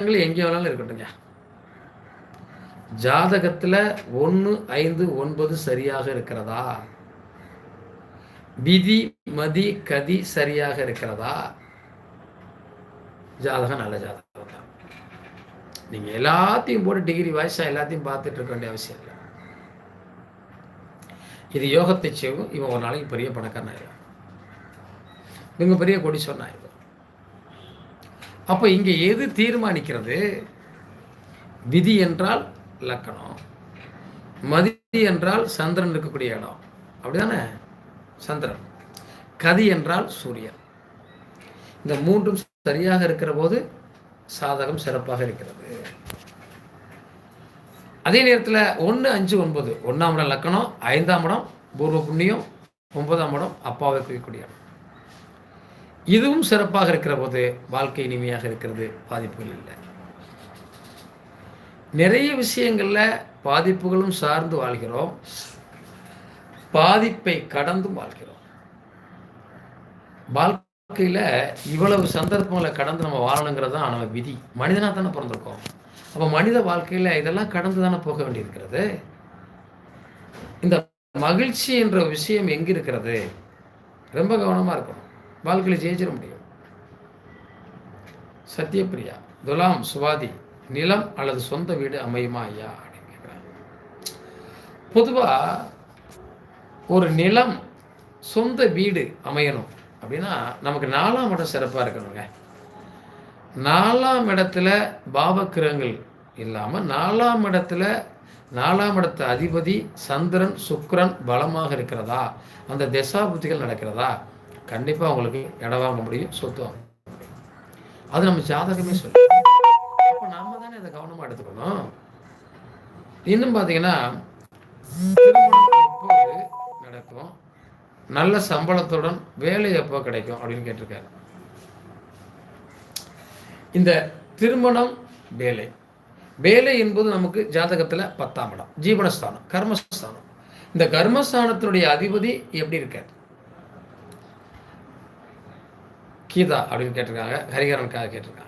கிரகங்கள் எங்கே வேணாலும் இருக்கட்டுங்க ஜாதகத்துல ஒன்று ஐந்து ஒன்பது சரியாக இருக்கிறதா? விதி மதி கதி சரியாக இருக்கிறதா? ஜாதகம் நல்ல ஜாதகம் தான். நீங்க எல்லாத்தையும் போட்டு டிகிரி வயசா எல்லாத்தையும் பார்த்துட்டு இருக்க வேண்டிய அவசியம் இல்லை. இது யோகத்தை செய்வோம் இவன் ஒரு நாளைக்கு பெரிய பணக்காரன் ஆயிடும் இவங்க பெரிய கொடி ஆயிடும் அப்போ இங்கே எது தீர்மானிக்கிறது? விதி என்றால் லக்கணம். மதி என்றால் சந்திரன் இருக்கக்கூடிய இடம். அப்படிதானே? சந்திரன். கதி என்றால் சூரியன். இந்த மூன்றும் சரியாக இருக்கிற போது சாதகம் சிறப்பாக இருக்கிறது. அதே நேரத்தில் ஒன்று அஞ்சு ஒன்பது. ஒன்றாம் இடம் லக்கணம் ஐந்தாம் இடம் பூர்வ புண்ணியம் ஒன்பதாம் இடம் அப்பாவை குறிக்கக்கூடிய இடம். இதுவும் சிறப்பாக இருக்கிற போது வாழ்க்கை இனிமையாக இருக்கிறது பாதிப்புகள் இல்லை. நிறைய விஷயங்களில் பாதிப்புகளும் சார்ந்து வாழ்கிறோம். பாதிப்பை கடந்தும் வாழ்கிறோம். வாழ்க்கையில் இவ்வளவு சந்தர்ப்பங்களை கடந்து நம்ம வாழணுங்கிறது தான் நம்ம விதி. மனிதனாக தானே பிறந்திருக்கோம். அப்போ மனித வாழ்க்கையில இதெல்லாம் கடந்து தானே போக வேண்டியிருக்கிறது? இந்த மகிழ்ச்சி என்ற விஷயம் எங்கே இருக்கிறது ரொம்ப கவனமாக இருக்கணும். வாழ்க்கையில ஜெயிச்சிட முடியும். சத்யபிரியா துலாம் சுவாதி நிலம் அல்லது சொந்த வீடு அமையுமா ஐயா அப்படின்னு கேட்குறாங்க பொதுவா ஒரு நிலம் சொந்த வீடு அமையணும் அப்படின்னா நமக்கு நாலாம் இடம் சிறப்பாக இருக்கணுங்க. நாலாம் இடத்துல பாவக்கிரகங்கள் இல்லாமல் நாலாம் இடத்துல நாலாம் இடத்த அதிபதி சந்திரன் சுக்ரன் பலமாக இருக்கிறதா? அந்த திசாபுத்திகள் நடக்கிறதா? கண்டிப்பாக உங்களுக்கு இடம் வாங்க முடியும் சொத்து வாங்க முடியும். அது நம்ம ஜாதகமே சொல்லு. அப்போ நம்ம தானே இதை கவனமாக எடுத்துக்கணும். இன்னும் பார்த்தீங்கன்னா திருமணம் எப்போது நடக்கும். நல்ல சம்பளத்துடன் வேலை எப்போ கிடைக்கும் அப்படின்னு கேட்டிருக்காரு. இந்த திருமணம் வேலை. வேலை என்பது நமக்கு ஜாதகத்தில் பத்தாம் இடம் ஜீவனஸ்தானம் கர்மஸ்தானம். இந்த கர்மஸ்தானத்தினுடைய அதிபதி எப்படி இருக்கார்? கீதா அப்படின்னு கேட்டிருக்காங்க ஹரிகரனுக்காக கேட்டிருக்காங்க.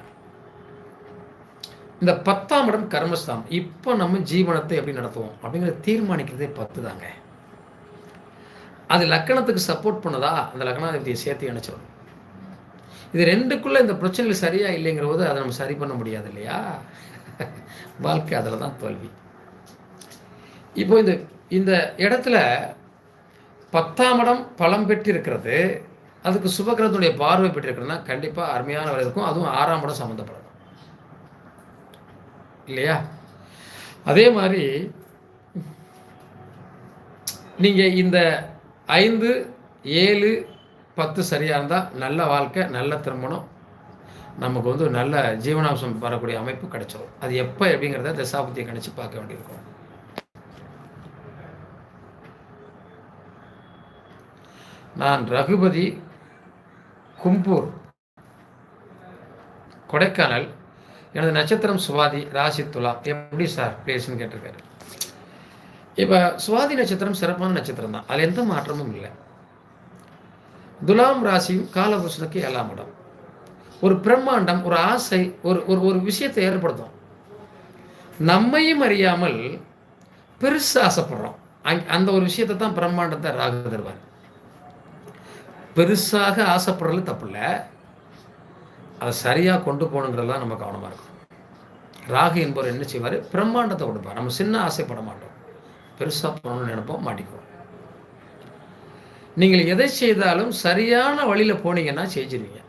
இந்த பத்தாம் இடம் கர்மஸ்தானம். இப்போ நம்ம ஜீவனத்தை எப்படி நடத்துவோம்? அப்படிங்கிறத தீர்மானிக்கிறதே பத்து தாங்க. அது லக்கணத்துக்கு சப்போர்ட் பண்ணதா? அந்த லக்கணாதிபதியை சேர்த்து இணைச்சிடும் இது ரெண்டுக்குள்ளே இந்த பிரச்சனைகள் சரியா இல்லைங்கிற போது அதை நம்ம சரி பண்ண முடியாது இல்லையா? வாழ்க்கை அதில் தான் தோல்வி. இப்போ இந்த இந்த இடத்துல பத்தாம் இடம் பலம் பெற்றிருக்கிறது. அதுக்கு சுபகிரகத்துடைய பார்வை பெற்றிருக்கிறதுனா கண்டிப்பாக அருமையான வேலை இருக்கும். அதுவும் ஆறாம் இடம் சம்மந்தப்படணும் இல்லையா? அதே மாதிரி நீங்கள் இந்த ஐந்து ஏழு பத்து சரியாக இருந்தால் நல்ல வாழ்க்கை நல்ல திருமணம் நமக்கு வந்து நல்ல ஜீவனாம்சம் வரக்கூடிய அமைப்பு கிடைச்சிடும் அது எப்போ எப்படிங்கிறத தசாபத்தியை கணிச்சு பார்க்க வேண்டியிருக்கும். நான் ரகுபதி கும்பூர் கொடைக்கானல் எனது நட்சத்திரம் சுவாதி ராசி துலா எப்படி சார் பேசுன்னு கேட்டிருக்காரு. இப்போ சுவாதி நட்சத்திரம் சிறப்பான நட்சத்திரம் தான். அதில் எந்த மாற்றமும் இல்லை. துலாம் ராசியும் காலபுருஷனுக்கு ஏழாம் இடம். ஒரு பிரம்மாண்டம் ஒரு ஆசை ஒரு ஒரு ஒரு விஷயத்தை ஏற்படுத்தும். நம்மையும் அறியாமல் பெருசு ஆசைப்படுறோம். அங்- அந்த ஒரு விஷயத்தை தான் பிரம்மாண்டத்தை ராகு தருவார். பெருசாக ஆசைப்படுறது தப்பு இல்லை அதை சரியாக கொண்டு போகணுங்கிறதுலாம் நம்ம கவனமாக இருக்கும் ராகு என்பவர் என்ன செய்வார்? பிரம்மாண்டத்தை கொடுப்பார். நம்ம சின்ன ஆசைப்பட மாட்டோம். பெருசாக போகணும்னு நினைப்போம் மாட்டிக்குவோம். நீங்கள் எதை செய்தாலும் சரியான வழியில் போனீங்கன்னா செஞ்சிருவீங்க.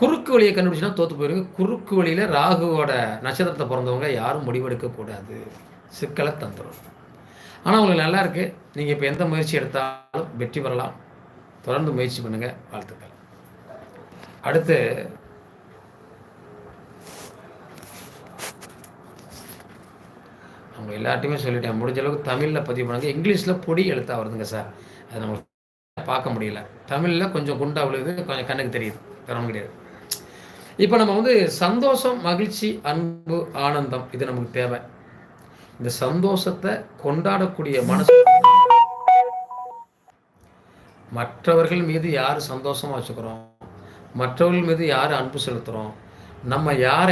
குறுக்கு வழியை கண்டுபிடிச்சுன்னா தோற்று போயிருங்க குறுக்கு வழியில் ராகுவோட நட்சத்திரத்தை பிறந்தவங்க யாரும் முடிவெடுக்கக்கூடாது சிக்கலை தந்துடும் ஆனால் உங்களுக்கு நல்லா இருக்குது நீங்கள் இப்போ எந்த முயற்சி எடுத்தாலும் வெற்றி பெறலாம். தொடர்ந்து முயற்சி பண்ணுங்க. வாழ்த்துக்கள். அடுத்து அவங்க எல்லார்ட்டையுமே சொல்லிட்டேன். முடிஞ்ச அளவுக்கு தமிழில் பதிவு பண்ணுங்க. இங்கிலீஷில் பொடி எழுத்தா வருதுங்க சார். அது நம்ம பார்க்க முடியல. தமிழில் கொஞ்சம் குண்டா விழுது கொஞ்சம் கண்ணுக்கு தெரியுது. தர கிடையாது இப்போ நம்ம வந்து சந்தோஷம் மகிழ்ச்சி அன்பு ஆனந்தம் இது நமக்கு தேவை. இந்த சந்தோஷத்தை கொண்டாடக்கூடிய மனசு மற்றவர்கள் மீது யார் சந்தோஷமா வச்சுக்கிறோம்? மற்றவர்கள் மீது யார் அன்பு செலுத்துகிறோம் நம்ம யாரை